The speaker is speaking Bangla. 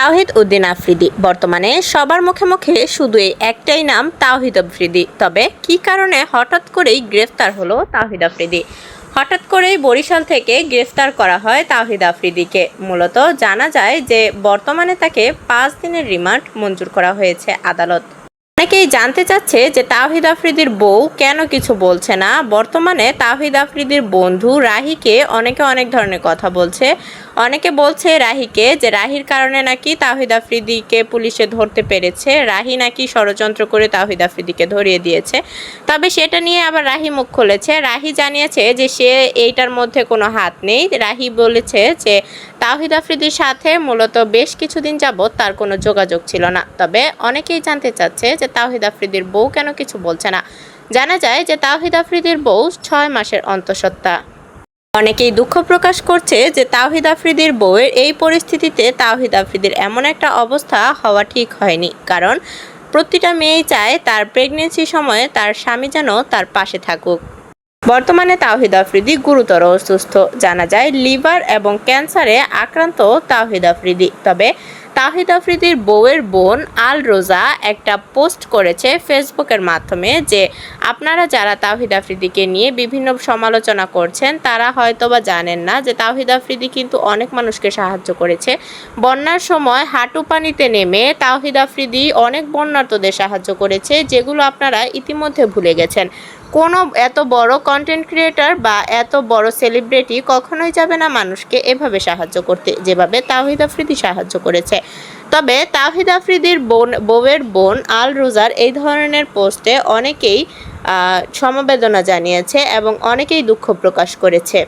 তাওহিদ উদ্দিন আফ্রিদি। বর্তমানে সবার মুখে মুখে শুধু এই একটাই নাম, তাওহিদ আফ্রিদি। তবে কি কারণে হঠাৎ করেই গ্রেফতার হলো তাওহিদ আফ্রিদি? হঠাৎ করেই বরিশাল থেকে গ্রেফতার করা হয় তাওহিদ আফ্রিদিকে। মূলত জানা যায় যে বর্তমানে তাকে পাঁচ দিনের রিমান্ড মঞ্জুর করা হয়েছে আদালত। অনেকেই জানতে চাচ্ছে যে তাওহিদ আফ্রিদির বউ কেন কিছু বলছে না। বর্তমানে তাওহিদ আফ্রিদির বন্ধু রাহিকে অনেকে অনেক ধরনের কথা বলছে। অনেকে বলছে রাহিকে যে রাহির কারণে নাকি তাওহিদ আফ্রিদিকে পুলিশে ধরতে পেরেছে। রাহি নাকি ষড়যন্ত্র করে তাওহিদ আফ্রিদিকে ধরিয়ে দিয়েছে। তবে সেটা নিয়ে আবার রাহি মুখ খুলেছে। রাহি জানিয়েছে যে সে এইটার মধ্যে কোনো হাত নেই। রাহি বলেছে যে তাওহিদ আফ্রিদির সাথে মূলত বেশ কিছুদিন যাবৎ তার কোনো যোগাযোগ ছিল না। তবে অনেকেই জানতে চাচ্ছে যে তাওহিদ আফ্রিদির বউ কেন কিছু বলছে না। জানা যায় যে তাওহিদ আফ্রিদির বউ ছয় মাসের অন্তঃসত্ত্বা। অনেকেই দুঃখ প্রকাশ করছে যে তাওহিদ আফ্রিদির বউয়ের এই পরিস্থিতিতে তাওহিদ আফ্রিদির এমন একটা অবস্থা হওয়া ঠিক হয়নি। কারণ প্রতিটা মেয়েই চায় তার প্রেগনেন্সি সময়ে তার স্বামী যেন তার পাশে থাকুক। বর্তমানে তাওহিদ আফ্রিদি গুরুতর অসুস্থ। জানা যায় লিভার এবং ক্যান্সারে আক্রান্ত তাওহিদ আফ্রিদি। তবে তাহিদ আফ্রিদির বউয়ের বোন আল রোজা একটা পোস্ট করেছে ফেসবুকের মাধ্যমে যে আপনারা যারা তাহিদ আফ্রিদিকে নিয়ে বিভিন্ন সমালোচনা করছেন, তারা হয়তোবা জানেন না যে তাহিদ আফ্রিদি কিন্তু অনেক মানুষকে সাহায্য করেছে। বন্যার সময় হাঁটু পানিতে নেমে তাহিদ আফ্রিদি অনেক বন্যার্তদের সাহায্য করেছে, যেগুলো আপনারা ইতিমধ্যে ভুলে গেছেন। কোনো এত বড় কন্টেন্ট ক্রিয়েটার বা এত বড় সেলিব্রিটি কখনোই যাবে না মানুষকে এভাবে সাহায্য করতে, যেভাবে তাহিদ আফ্রিদি সাহায্য করেছে। তবে তাহিদ আফ্রিদির বোন, বউয়ের বোন আল রোজার এই ধরনের পোস্টে অনেকেই সমবেদনা জানিয়েছে এবং অনেকেই দুঃখ প্রকাশ করেছে।